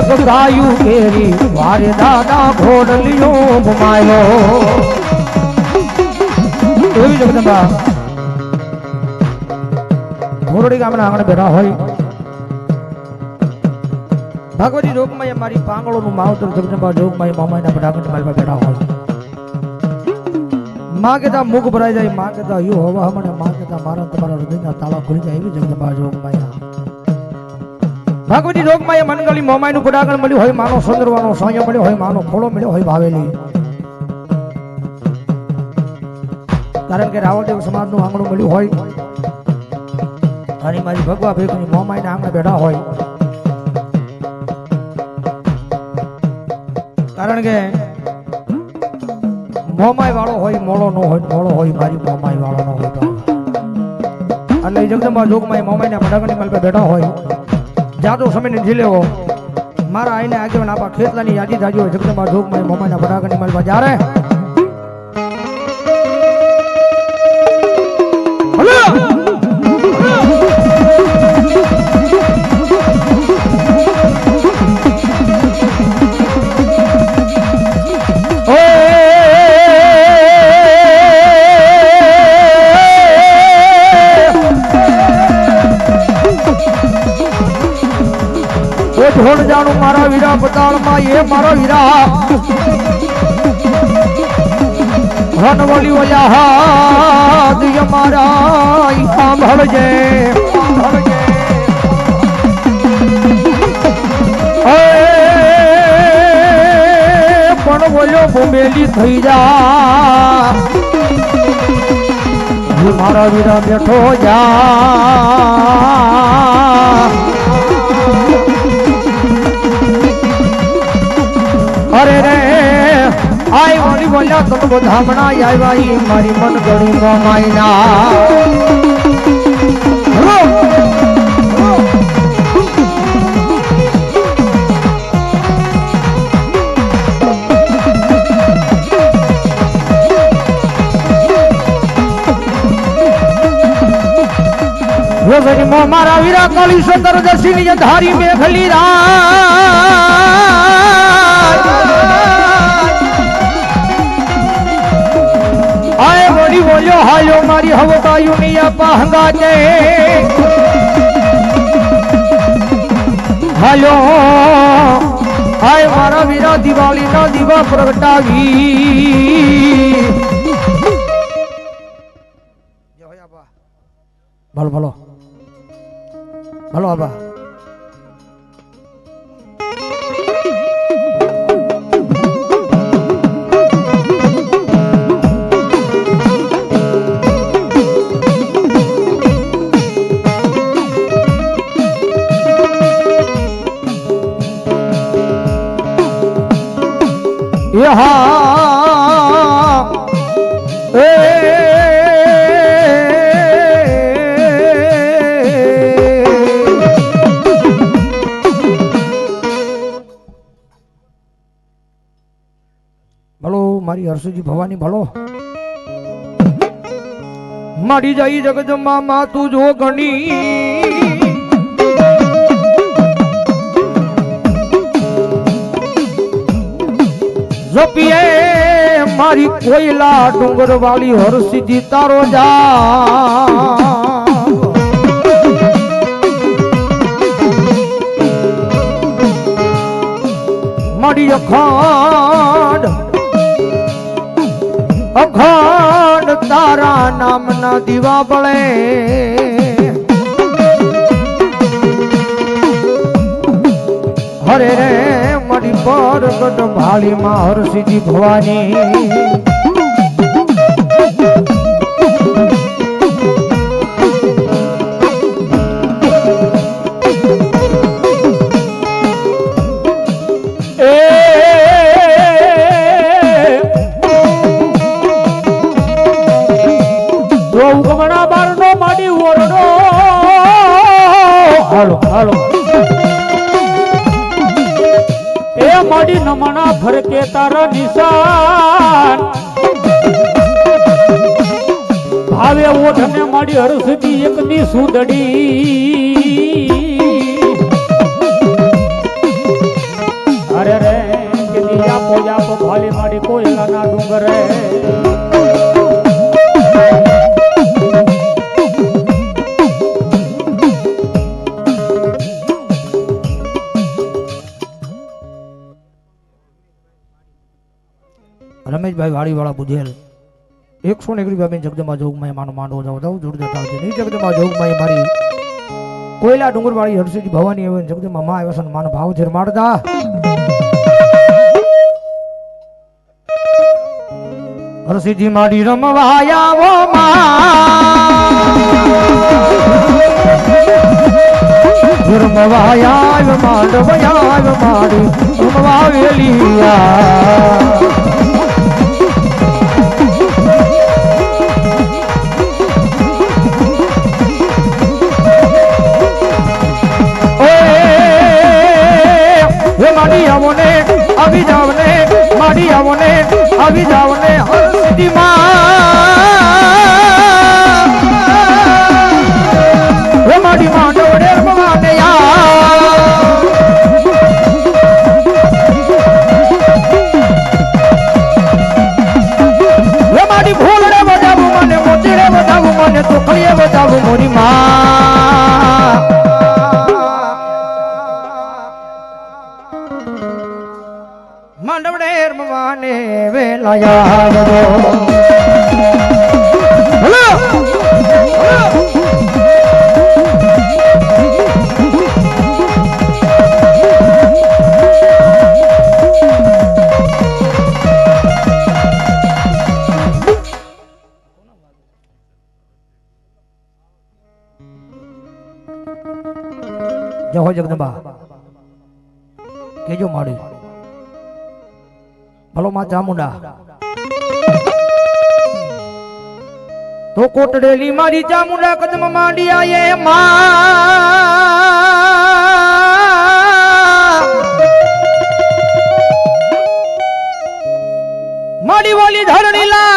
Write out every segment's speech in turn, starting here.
એક ગાયું કેરી, વારે દાદા ઘોડલિયો ભમાયો એવી જગદંબા ઘોરડી ગામના આંગણે બેઠા હોય. ભગવતી જોગમાં મારી પાંગળોનું માવતર જગદંબા જોગમાં મામાના બડાગંડ માલમાં બેઠા હોય. માં કહેતા મુખ ભરાઈ જાય, માગતા યુ હવા હમણે, માગતા મારા તમારા હૃદયના તાળા ખુલી જાય એવી જગદંબા જોગમાં ભગવતી જોગમાં મનગળી મોમાઈનું ગુડાગણ મળ્યું હોય, માનો સુંદરવાનો સાંયો મળ્યો હોય, માનો ખોળો મળ્યો હોય ભાવેલી. કારણ કે રાવળદેવ સમાજનું આંગણું મળ્યું હોય, અને મારી ભગવા ભેગની મોમાઈના આંગણે બેઠા હોય. કારણ કે મોમાઈ વાળો હોય, મોળો નો હોય, મોળો હોય, મારી મોમાઈ વાળો નો હોય તો. એટલે જગદંબા જોગમાં મોમાઈના ભડાગણી માલ પર બેઠા હોય. જાદો સમય ને લેવો. મારા આઈને આગેવાન આપા ખેતલાની યાદી થાજી હોય, જગદંબા જોગમાં મોમાઈ ના માલ પર જ્યારે ધોણ જાણું મારા વીરા પતાળમાં એ મારો વીરા. હનવલી ઓલા હાથ ય મારા સાંભળજે પણ બોલ્યો ભૂમેલી થઈ જા. મારા વીરા બેઠો જા. અરે રે. આય વળી બોલ્યા તમ બધામણા આવ્યા ઈ મારી મન ગણી મારા વીરા કાલી સુંદર દર્શિની ધારી મેઘલી રાજ બોલ્યો હાયો મારી હવતાયું ની આપા હંગાતે હાયો હાય મારા વીરા દિવાળી ના દીવા પ્રગટાવી. ભલો ભલો ભલો આબા યહા એ મારી હર્ષજી ભવાની ભલો. મારી જાય જગદમાં તું જો ગણી. જપીએ મારી કોયલા ડુંગર વાળી હરસિદ્ધિ તારો જા મારી અખંડ અખંડ તારા નામના દીવા બળે હરે મારી ભાળી માં હરસિદ્ધિ ભવાની. હાલો હાલો. મોડી નમણા ભરકે તારા નિશાન. ભાવે ઓઠને માડી હરસતી એકની સુદડી. અરે રે કે દિયા પોજા તો ભાલી કોઈ કોયલાના ડુંગરે. રમેશભાઈ વાળીવાળા બુધેલ. એકસો ને એકરી બાબી જગદમા જોગમાં માનો માંડવો જાવ જાવ જોડતા છે નહીં જગદમા જોગમાં મારી કોયલા ડુંગરવાળી હરસિદ્ધિ ભવાની આવે જગદમા માં આવ્યા છે માનો ભાવ છે મારતા. હરસિદ્ધિ મારી રમવાયાવો રમવાયાવ, માંડવયાવ મારી રમવાવેલિયા કેજો માડી ભલો માં ચામુંડા તો કોટડેલી મારી ચામુંડા કદમ માંડી આયે માં. માડી વાલી ધરણી લાજા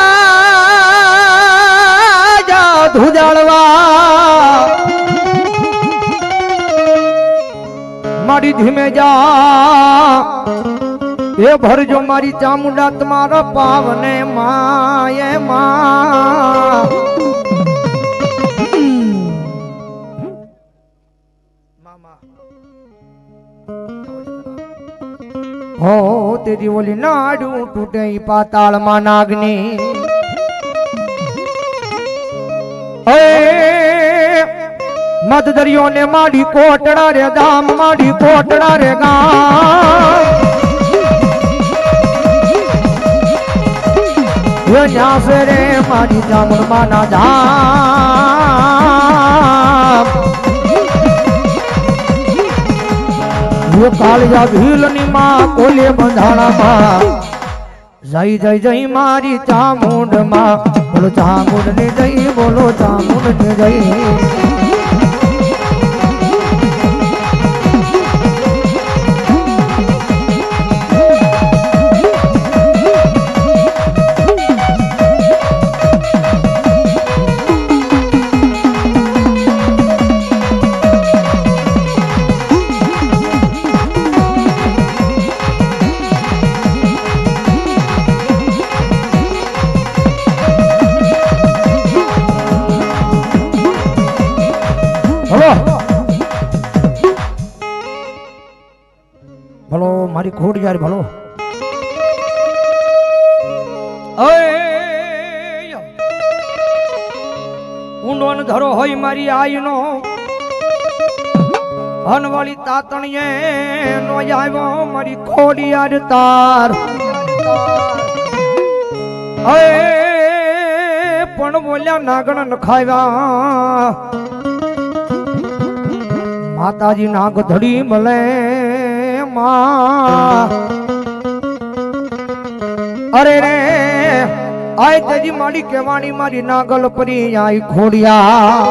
ધુજાળવા. મારી ધીમે જા. એ ભરજો મારી ચામુંડા તમારા પાવને માય મા. હો, તેરી ઓલી નાડું તૂટે પાતાળમાં નાગની. એ મત દરિયો ને માડી કોટડા રે, ગામ માડી કોટડા રે, ગામ. રે મારી જામણ માના ધામ કાળિયા ભીલની માં કોલે બંધાણામાં જય જય જય મારી ચામુંડમાં. બોલો ચામુંડ ને જય, બોલો ચામુંડ ને જય. ખોડ યાર ભલો ઊંડો ન ધરો હોય મારી આઈનો. હનવાળી તાતણીએ નો આવ્યો મારી ખોડિયાર તાર. પણ બોલ્યા નાગણ નખાવ્યા. ખાવ્યા માતાજી નાગ ધડી મળે. અરે રે આય તેજી માડી કેવાણી મારી નાગલ પરી આઈ ખોડિયા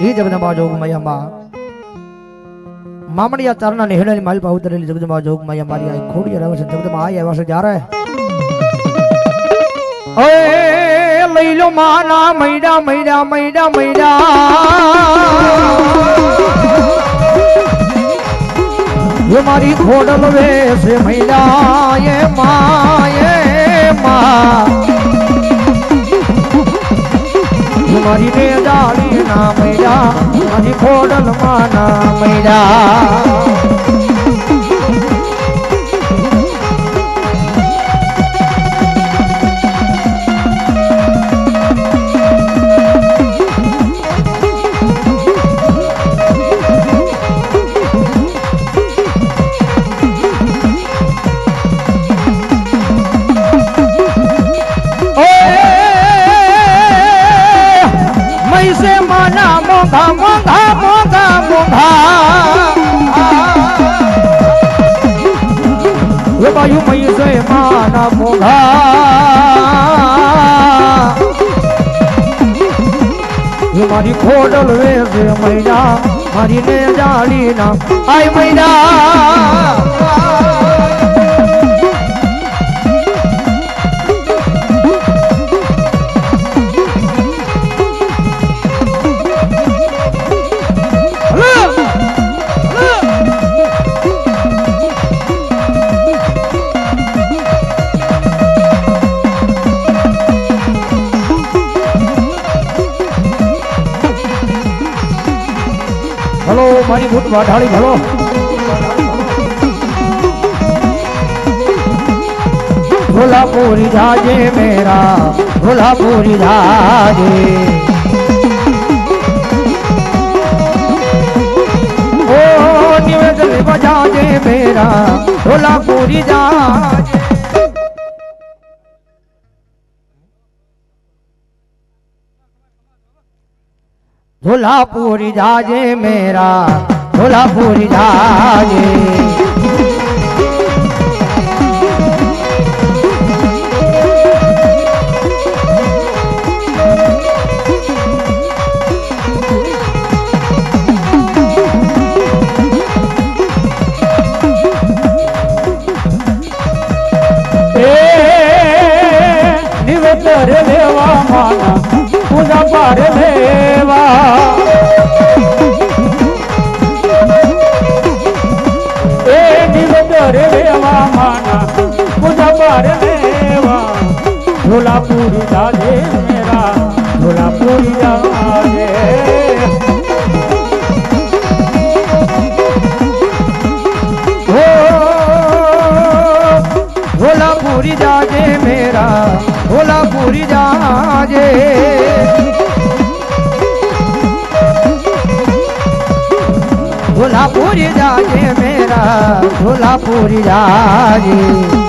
ઈ જગદંબા જોગ મયંબા મામડિયા તારના નેહડાની માલ પા ઉતરેલી જગદંબા જોગ મયા મારી આઈ ખોડિયા રહે છે જગદંબા આઈ આવ્યા છે જ્યારે ઓય લઈ લો માના મૈડા મૈડા મૈડા મૈડા મારી ખોડલ વેસે મૈડા એ મા. એ મારી ને દાડી ના મૈડા મારી ખોડલ માં ના મૈડા મારી ખોડલ વેસે મૈના મારી ને જાળી ના આય મૈના વાઢાળી ભલો. ભોલા પૂરી રાજે મેરા ભોલા પૂરી રાજે ઓ નિવેદન બજાજે મેરા ભોલા પૂરી રાજે ભોલાપુરી જાજે મેરા એ નિવેદ રે લેવા માના પૂજા પાર લેવા રેવા માના, પૂજા બાર રેવા. ઢોલાપુરી દાદે મેરા ઢોલાપુરી દાદે ભોલાપુરી જાજે મેરા, ભોલાપુરી જાજે जाजे भोलापुरी जाजे मेरा भोलापुरी जाजे ભલો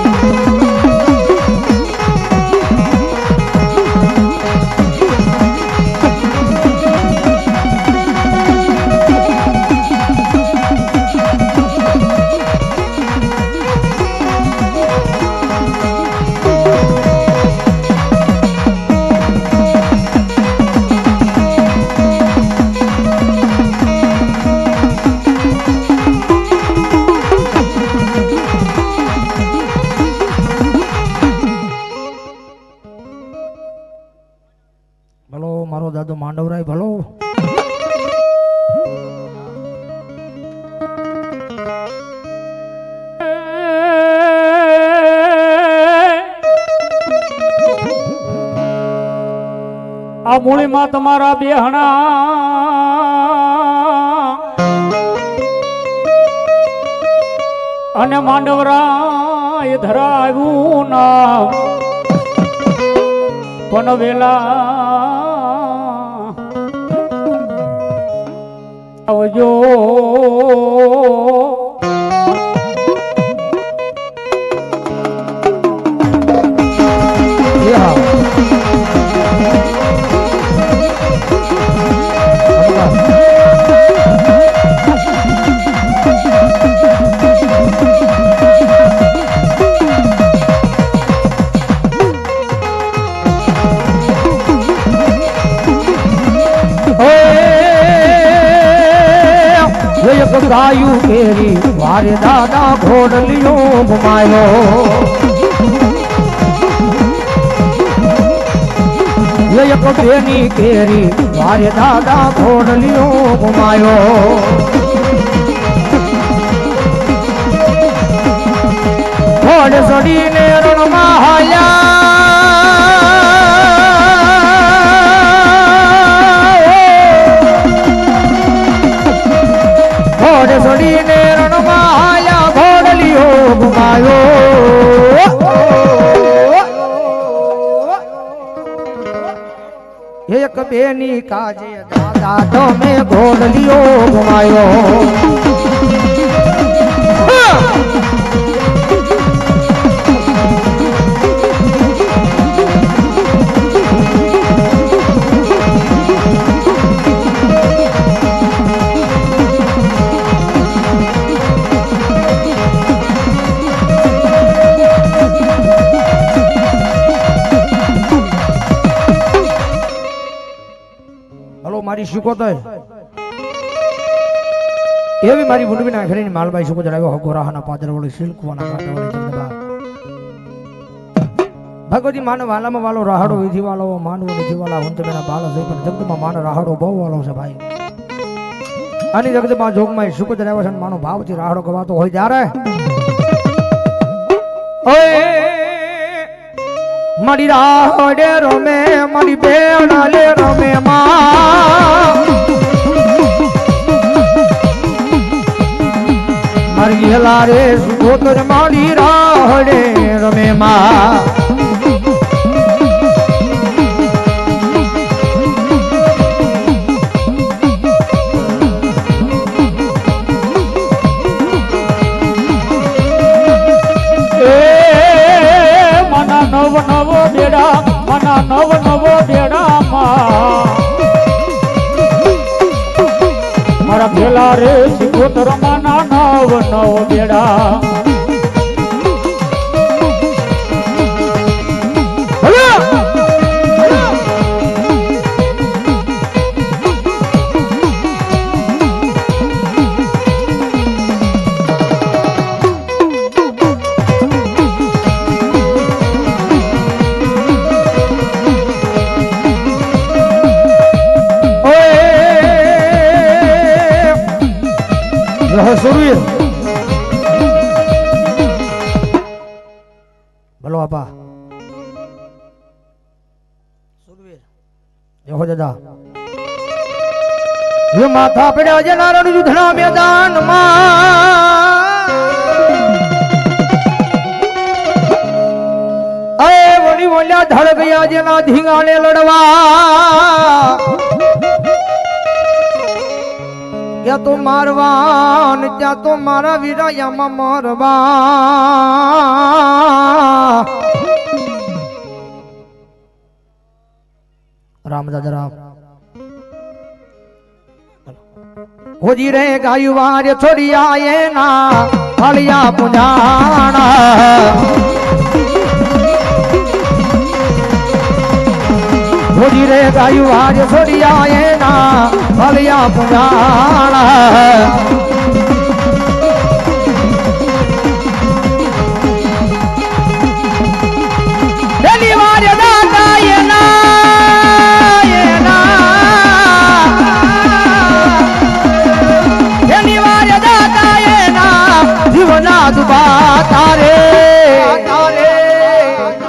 મૂળીમાં તમારા બેહણા અને માંડવરા એ ધરાવ્યું નામ પણ વેલા આવજો. એક ગાયું મેરી મારે દાદા ઘોડલિયો ગુમાયો. એક બેની કેરી મારે દાદા ઘોડલિયો ગુમાયો. ઘોડ સડીને રણમાં હાયા બેની કાજે દાદા તમે ઘોડલીઓ ગુમાયો. હલો મારી શીખોતર એવી મારી મુંડવી ના ઘરેની માલબાઈ શીખો જણાવ્યો ગોરાહાના પાદર વળી સિલ્કવાના કાંટા વળી જગદબા ભગવતી માનો વાલામાં વાલો, રાહડો વિધિ વાલો માનવો વિધિ વાલા હું તમે બાલ છે પણ જગદમાં માનો રાહડો બહુ વાલો છે ભાઈ. આની જગદમાં જોગમાં શુકો જણાવ્યો છે અને માનો ભાવથી રાહડો ગવાતો હોય ત્યારે. ઓય! મારી રાહડે રમે, મારી બેડાલે રમે માં. મારી ગેલા રે સુગોતર મારી રાહડે રમે માં. મારા પેલા રે સિકોતર મના નવ નવ બેડા હે માથા પડ્યા છે નારાયણ યુદ્ધના મેદાનમાં અરે વળી વળ્યા ધડ ગયા જેના ધીંગાને લડવા. ત્યાં તો મારવા ત્યાં તો મારા વિરાયામાં મારવા. રામ દાદા, રામ. હોજી રે ગાયું વાર છોડી આયે ના ફળિયા પુજાણા. હોજી રે ગાયું વાર છોડી આયે ના ફળિયા પુજાણા. સાધુ બા તારે